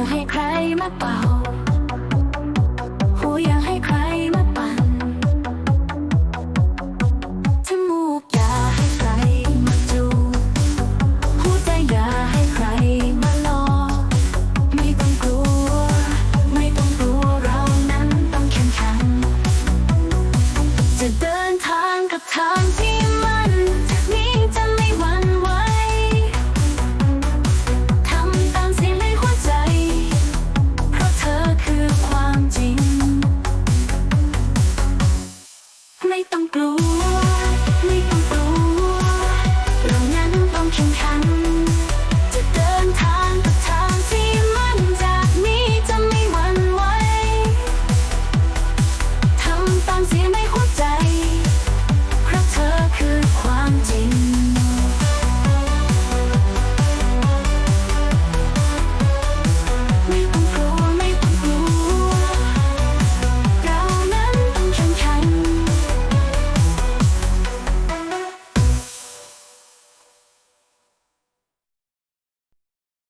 าให้ใครมาเป่า หูอยากให้ใครมาปั่นจมูกอยาให้ใครมาจูหัใจอยาให้ใครมาลอ ไม่ต้องกลัว ไม่ต้องกลัวเรานั้นต้องแข็งจะเดินทางกับทางที่ don't go, we don't.